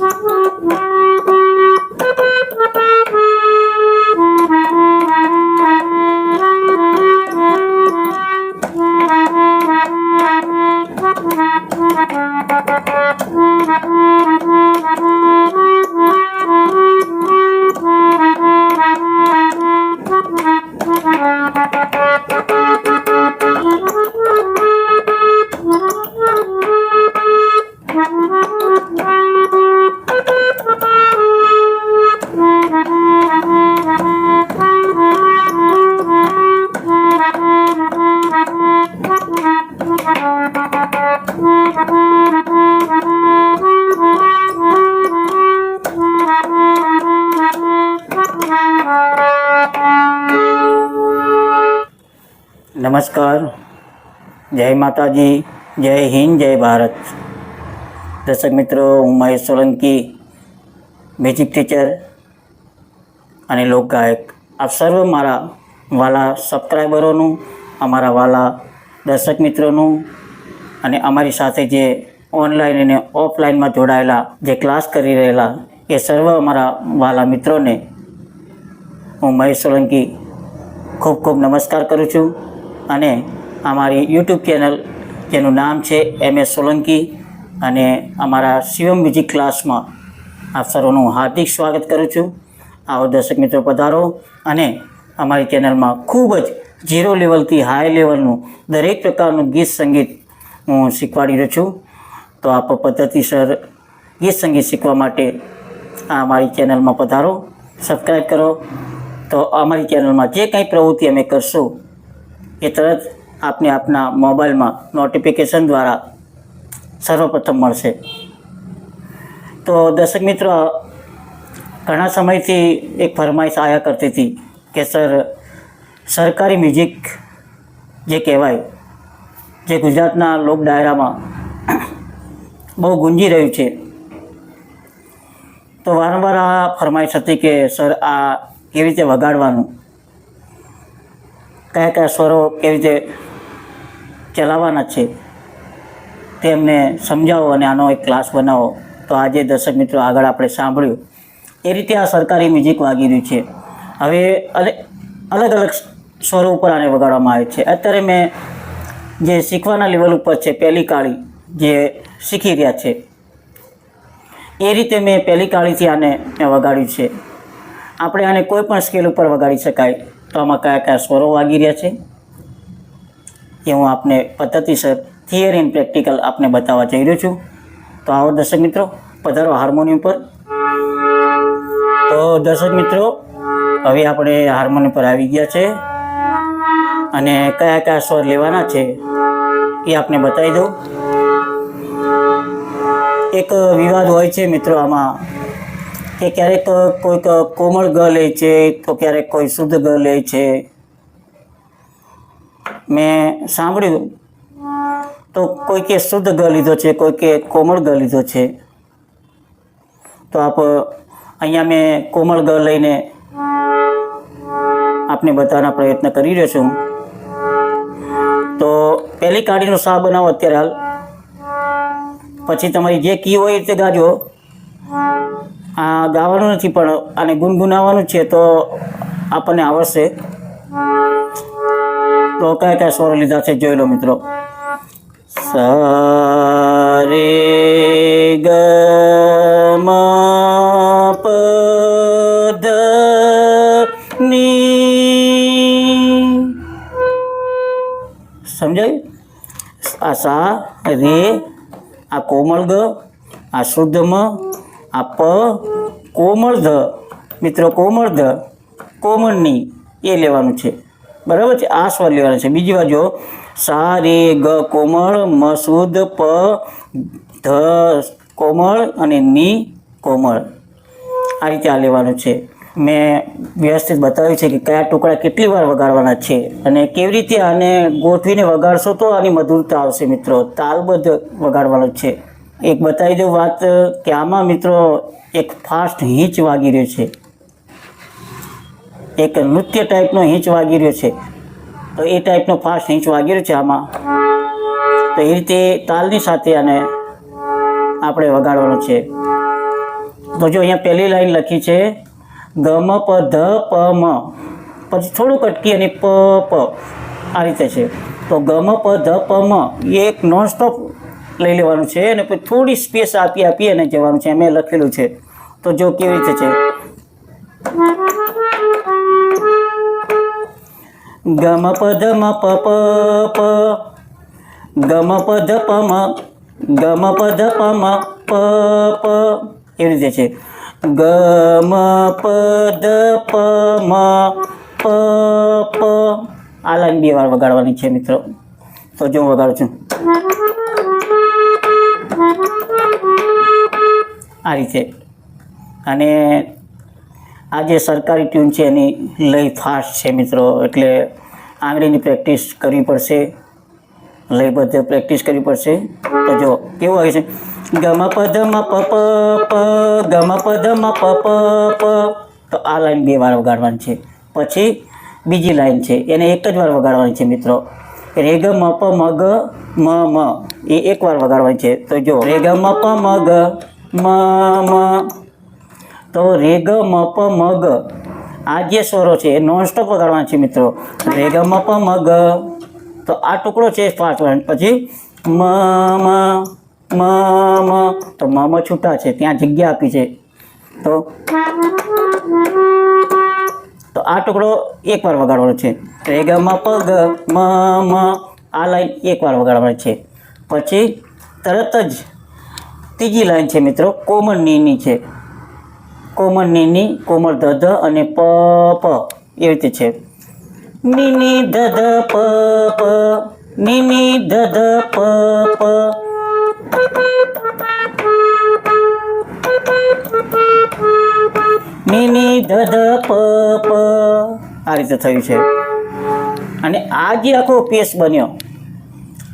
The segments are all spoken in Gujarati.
hát hát hát નમસ્કાર. જય માતાજી, જય હિન્દ, જય ભારત. દર્શક મિત્રો, હું મહેશ સોલંકી, મ્યુઝિક ટીચર અને લોકગાયક. આપ સર્વ મારા વાલા સબસ્ક્રાઈબરોનું અમારા વાલા દર્શક મિત્રોનું અને અમારી સાથે જે ઓનલાઈન અને ઓફલાઈનમાં જોડાયેલા જે ક્લાસ કરી રહેલા એ સર્વ અમારા વાલા મિત્રોને હું મહેશ સોલંકી ખૂબ ખૂબ નમસ્કાર કરું છું. અને અમારી યુટ્યુબ ચેનલ જેનું નામ છે એમ એસ સોલંકી, અને અમારા શિવમ મ્યુઝિક ક્લાસમાં આપ સર્વનું હાર્દિક સ્વાગત કરું છું. આવો દર્શક મિત્રો પધારો, અને અમારી ચેનલમાં ખૂબ જ ઝીરો લેવલથી હાઈ લેવલનું દરેક પ્રકારનું ગીત સંગીત હું શીખવાડી રહ્યો છું. તો આપ પદ્ધતિસર ગીત સંગીત શીખવા માટે આ અમારી ચેનલમાં પધારો સબસ્ક્રાઈબ કરો. તો અમારી ચેનલમાં જે કંઈ પ્રવૃત્તિ અમે કરશું એ તરત આપને આપના મોબાઈલમાં નોટિફિકેશન દ્વારા સર્વપ્રથમ મળશે. તો દર્શક મિત્રો, ઘણા સમયથી એક ફરમાઈશ આવ્યા કરતી હતી કે, સર, સરકારી મ્યુઝિક જે કહેવાય, જે ગુજરાતના લોક ડાયરામાં બહુ ગુંજી રહ્યું છે. તો વારંવાર આ ફરમાઈશ હતી કે, સર, આ કેવી રીતે વગાડવાનું? કયા કયા સ્વરો કેવી રીતે ચલાવવાના છે તેમને સમજાવો અને આનો એક ક્લાસ બનાવો. તો આજે દર્શક મિત્રો આગળ આપણે સાંભળ્યું. એ રીતે આ સરકારી મ્યુઝિક વાગી રહ્યું છે. હવે અલે, અલગ અલગ સ્વરો ઉપર આને વગાડવામાં આવે છે. અત્યારે મેં જે શીખવાના લેવલ ઉપર છે, પહેલી કાળી જે શીખી રહ્યા છે, એ રીતે મેં પહેલી કાળીથી આને વગાડ્યું છે. આપણે આને કોઈ પણ સ્કેલ ઉપર વગાડી શકાય. તો આમાં કયા કયા સ્વરો વાગી રહ્યા છે? એ હું આપને પદ્ધતિસર થિયરી એન્ડ પ્રેક્ટિકલ આપને બતાવવા જઈ રહ્યો છું. તો આવો દર્શક મિત્રો, પધારો હાર્મોનિયમ પર. તો દર્શક મિત્રો, હવે આપણે હાર્મોનિયમ પર આવી ગયા છે. અને કયા કયા સ્વર લેવાના છે એ આપને બતાવી દઉં. એક વિવાદ હોય છે મિત્રો આમાં. કે ક્યારેક કોઈક કોમળ ગ લે છે, તો ક્યારેક કોઈ શુદ્ધ ગ લે છે. મેં સાંભળ્યું તો કોઈકે શુદ્ધ ગ લીધો છે, કોઈકે કોમળ ગ લીધો છે. તો આપ અહીંયા મેં કોમળ ગ લઈને આપને બતાવવાનો પ્રયત્ન કરી રહ્યો છું. તો પહેલી કાઢીનો સા બનાવો અત્યારે હાલ. પછી તમારી જે કી હોય રીતે ગાજો. આ ગાવાનું નથી, પણ આને ગુનગુનાવાનું છે તો આપણને આવડશે. તો કયા કયા સ્વરો લીધા છે જોઈ લો મિત્રો. સારે ગ સમજાયું? આ સા, રે, આ કોમળ ગ, આ શુદ્ધ મ આ પ કોમળ ધ. મિત્રો, કોમળ ધ. કોમળની એ લેવાનું છે. બરાબર છે? આ સ્વર લેવાનો છે. બીજી બાજુ સા રે ગ કોમળ, મસૂદ પ, ધ કોમળ અને ની કોમળ. આ રીતે આ લેવાનું છે. મેં વ્યવસ્થિત બતાવ્યું છે કે કયા ટુકડા કેટલી વાર વગાડવાના છે અને કેવી રીતે આને ગોઠવીને વગાડશો તો આની મધુરતા આવશે મિત્રો. તાલબદ્ધ વગાડવાનું છે. એક બતાવી દઉં વાત કે આમાં મિત્રો એક ફાસ્ટ હિંચ વાગી રહ્યો છે. એક નૃત્ય ટાઈપનો હિંચ વાગી રહ્યો છે. તો એ ટાઈપનો ફાસ્ટ હિંચ વાગી રહ્યો છે આમાં. તો એ રીતે તાલની સાથે આને આપણે વગાડવાનો છે. તો જો અહીંયા પહેલી લાઈન લખી છે, ગમ પ ધ પ મ. પછી થોડુંક અટકી અને પ પ. આ રીતે છે. તો ગમ પ ધ પ મ. એ એક નોનસ્ટોપ લઈ લેવાનું છે અને પછી થોડી સ્પેસ આપી આપી અને જવાનું છે. મેં લખેલું છે. તો જો કેવી રીતે છે. ગમ પદ મ પ પ પ, ગમ પદ પ મ, ગમ પદ પ મ પ પ. એવી રીતે છે? ગમ પદ પ મ પ પ. આ લાઈન બે વાર વગાડવાની છે મિત્રો. તો જો વગાડું છું. આ રીતે અને આ જે સરકારી ટ્યુન છે એની લય ફાસ્ટ છે મિત્રો, એટલે આંગળીની પ્રેક્ટિસ કરવી પડશે. લયબદ્ધ પ્રેક્ટિસ કરવી પડશે. તો જો કેવું આવે છે? ગમ પદ મ, પ પ પ, ગમ પદ મ, પ પ પ. તો આ લાઈન બે વાર વગાડવાની છે. પછી બીજી લાઈન છે. એને એક જ વાર વગાડવાની છે મિત્રો. રે ગ, મ, પ, મ, ગ, મ મ. એ એક વાર વગાડવાની છે. તો જો રે ગ, મ, પ, મ, ગ. મ મ તો રે ગ મ પ મ ગ આ જે સ્વરો છે, એ નોનસ્ટોપ વગાડવાના છે મિત્રો. રે ગ મ પ મ ગ તો આ ટુકડો છે પાંચ વાર પછી મ મ મ તો મ મ છૂટા છે, ત્યાં જગ્યા આપી છે. તો તો આ ટુકડો એકવાર વગાડવાનો છે. રે ગ મ પ ગ મ મ આ લાઈન એકવાર વગાડવાની છે. પછી તરત જ ત્રીજી લાઈન છે મિત્રો, કોમન નીની છે. કોમન નીની, કોમળ ધ ધ અને પ પ, એ રીતે છે. નીની ધ ધ પ પ. નીની ધ ધ પ પ. નીની ધ ધ પ પ. આ રીતે થયું છે. અને આ જે આખો પેસ બન્યો,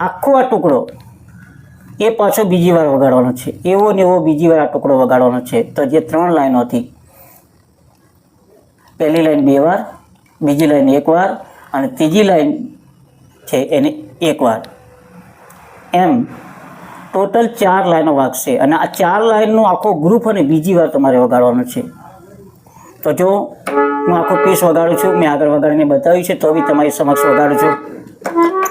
આખો આ ટુકડો એ પાછો બીજી વાર વગાડવાનો છે. એવો ને એવો બીજી વાર આ ટુકડો વગાડવાનો છે. તો જે ત્રણ લાઈનો હતી, પહેલી લાઈન બે વાર, બીજી લાઈન એક વાર અને ત્રીજી લાઈન છે એને એક વાર. એમ ટોટલ ચાર લાઈનો વાગશે અને આ ચાર લાઈનનો આખો ગ્રુપ અને બીજી વાર તમારે વગાડવાનો છે. તો જો, હું આખો પીસ વગાડું છું, મેં આગળ વગાડીને બતાવ્યું છે, તો બી તમારી સમક્ષ વગાડું છું.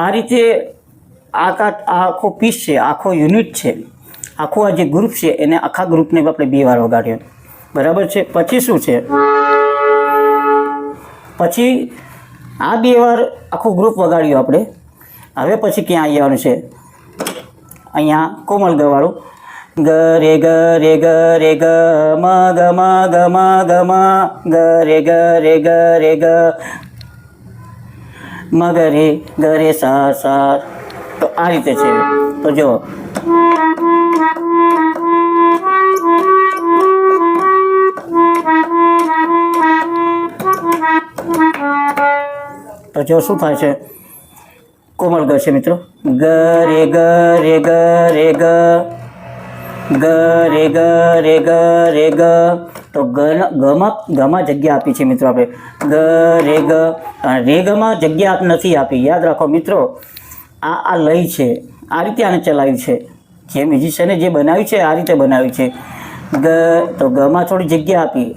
આ રીતે આખા આખો પીસ છે, આખો યુનિટ છે, આખું આ જે ગ્રુપ છે, એને આખા ગ્રુપને આપણે બે વાર વગાડ્યો. બરાબર છે? પછી શું છે? પછી આ બે વાર આખું ગ્રુપ વગાડ્યું આપણે. હવે પછી ક્યાં આવવાનું છે? અહીંયા કોમલ ગવાળું. ગ રે ગ રે ગ રે ગ મ ગ મ ગ મ ગ મ. ગ રે ગ રે ગ રે ગ મ ગરે સા સા તો આ રીતે છે. તો જો. તો જો શું થાય છે? કોમળ ગ છે મિત્રો. ગ રે ગ રે ગ રે ગ ગ રે ગ. રે ગ રે ગ તો ગ ગમાં ગમાં જગ્યા આપી છે મિત્રો આપણે. ગ. રે ગ રે ગમાં જગ્યા આપ નથી આપી. યાદ રાખો મિત્રો, આ આ લય છે. આ રીતે આને ચલાવ્યું છે. જે મ્યુઝિશિયને જે બનાવ્યું છે, આ રીતે બનાવ્યું છે. ગ, તો ગમાં થોડી જગ્યા આપી.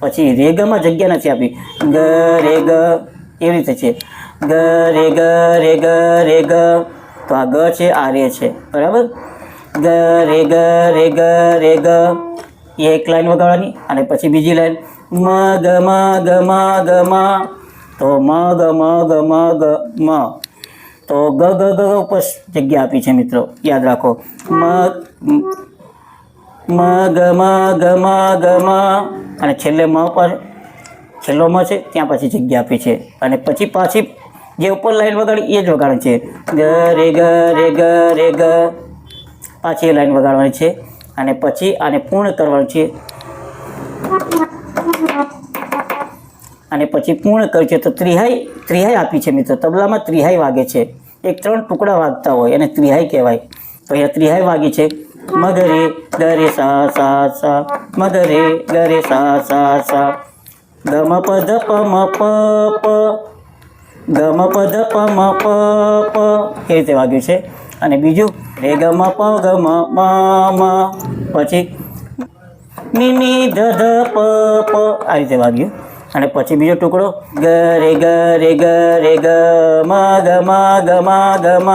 પછી રે ગમાં જગ્યા નથી આપી. ગ રે ગ. એવી રીતે છે. ગ રે ગ રે ગ રે ગ. તો આ ગ છે, આ રે છે. બરાબર? ગ, રે ગ રે ગ રે, ગ. એક લાઈન વગાડવાની અને પછી બીજી લાઈન મ, ગ મ ગ મ ગ, મ. તો મ, ગ મ ગ મ ગ, મ. તો ગ ગ ગ ઉપર જગ્યા આપી છે મિત્રો. યાદ રાખો. મ મ, ગ મ ગ મ ગ, મ. અને છેલ્લે મ પર, છેલ્લો મ છે, ત્યાં પછી જગ્યા આપી છે. અને પછી પાછી જે ઉપર લાઈન વગાડી, એ જ વગાડવાની છે. ગ, રે ગ રે ગ રે, ગ. પાછી લાઈન વગાડવાની છે અને પછી આને પૂર્ણ કરવાનું છે. અને પછી પૂર્ણ કર્યું છે તો ત્રિહાઈ ત્રિહાઈ આપી છે મિત્રો. તબલામાં ત્રિહાઈ વાગે છે. એક ત્રણ ટુકડા વાગતા હોય એને ત્રિહાઈ કહેવાય. તો અહીંયા ત્રિહાઈ વાગી છે. મગરે ગરે સા સા સા. મગરે ગરે સા સા સા. ગમ પદ પ, મ, પ પ. ગમ પદ પ, મ, પ પ. એ રીતે વાગ્યું છે. અને બીજું રે ગ મ પ ગ મ મ મ પછી ની ની ધ ધ પ પ, આ રીતે વાગ્યું. અને પછી બીજો ટુકડો, ગ, રે ગ રે ગ રે, ગ મ ગ મ ગ મ ગ મ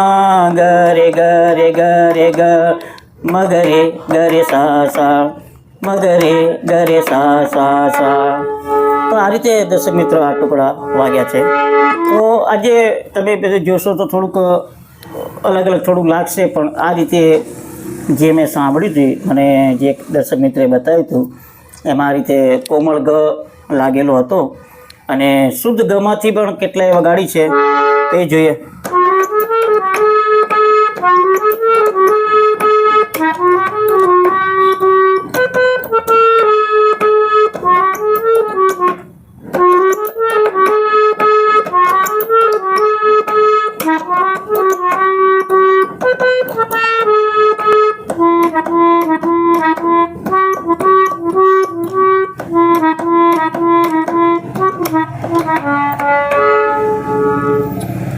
ગ રે ગ રે ગ રે, ગ મ ગ રે ગ, રે, સા સા મ ગ રે ગ, રે, સા સા સા. તો આ રીતે દર્શક મિત્રો આ ટુકડા વાગ્યા છે. તો આજે તમે બધું જોશો તો થોડુંક અલગ અલગ થોડું લાગશે, પણ આ રીતે જે મેં સાંભળ્યું હતું મને જે દર્શક મિત્રે બતાવ્યું હતું, એમાં આ રીતે કોમળ ગ લાગેલો હતો. અને શુદ્ધ ગમાંથી પણ કેટલાય વગાડી છે. તે જોઈએ.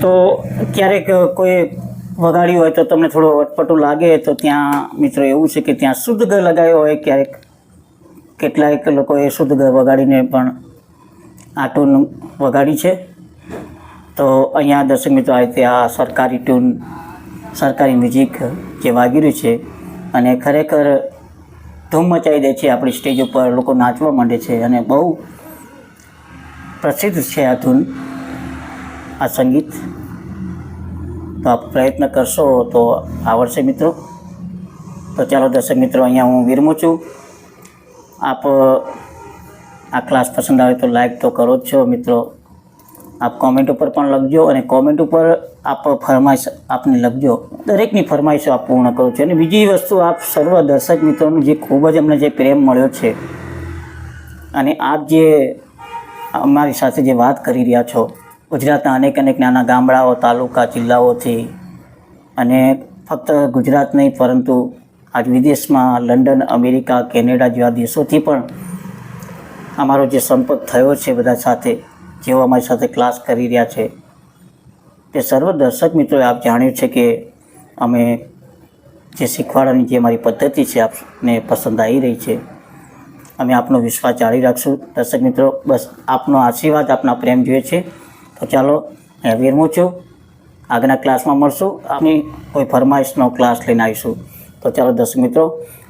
તો ક્યારેક કોઈ વગાડ્યું હોય તો તમને થોડું અટપટું લાગે તો ત્યાં મિત્રો એવું છે કે ત્યાં શુદ્ધ ગ લગાવ્યો હોય ક્યારેક. કેટલાક લોકોએ શુદ્ધ ગ વગાડીને પણ આ ટૂન વગાડી છે. તો અહીંયા દર્શક મિત્રો આ રીતે આ સરકારી ટ્યુન સરકારી મ્યુઝિક જે વાગી રહ્યું છે અને ખરેખર ધૂમ મચાવી દે છે આપણી સ્ટેજ ઉપર, લોકો નાચવા માંડે છે અને બહુ પ્રસિદ્ધ છે આ ધૂન આ સંગીત. તો આપ પ્રયત્ન કરશો તો આવડશે મિત્રો. તો ચાલો દર્શક મિત્રો, અહીંયા હું વિરમું છું. આપ, આ ક્લાસ પસંદ આવે તો લાઈક તો કરો જ છો મિત્રો. આપ કોમેન્ટ ઉપર પણ લખજો અને કોમેન્ટ ઉપર આપ ફરમાઈશ આપને લખજો. દરેકની ફરમાઈશો આપ પૂર્ણ કરો છો. અને બીજી વસ્તુ, આપ સર્વ દર્શક મિત્રોનો જે ખૂબ જ અમને જે પ્રેમ મળ્યો છે અને આપ જે અમારી સાથે જે વાત કરી રહ્યા છો ગુજરાતના અનેક અનેક નાના ગામડાઓ, તાલુકા, જિલ્લાઓથી અને ફક્ત ગુજરાત નહીં, પરંતુ આજ વિદેશમાં લંડન, અમેરિકા, કેનેડા જેવા દેશોથી પણ અમારો જે સંપર્ક થયો છે બધા સાથે, જેઓ અમારી સાથે ક્લાસ કરી રહ્યા છે, તે સર્વ દર્શક મિત્રોએ આપ જાણ્યું છે કે અમે જે શીખવાડવાની જે અમારી પદ્ધતિ છે આપને પસંદ આવી રહી છે. અમે આપનો વિશ્વાસ જાળવી રાખશું. દર્શક મિત્રો, બસ આપનો આશીર્વાદ આપના પ્રેમ જોઈએ છે. તો ચાલો અહીંયા વિરમું છું આગળના ક્લાસમાં મળશું. આપની કોઈ ફરમાઈશનો ક્લાસ લઈને આવીશું. તો ચાલો દર્શક મિત્રો,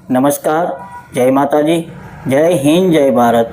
નમસ્કાર. જય માતાજી. જય હિન્દ, જય ભારત.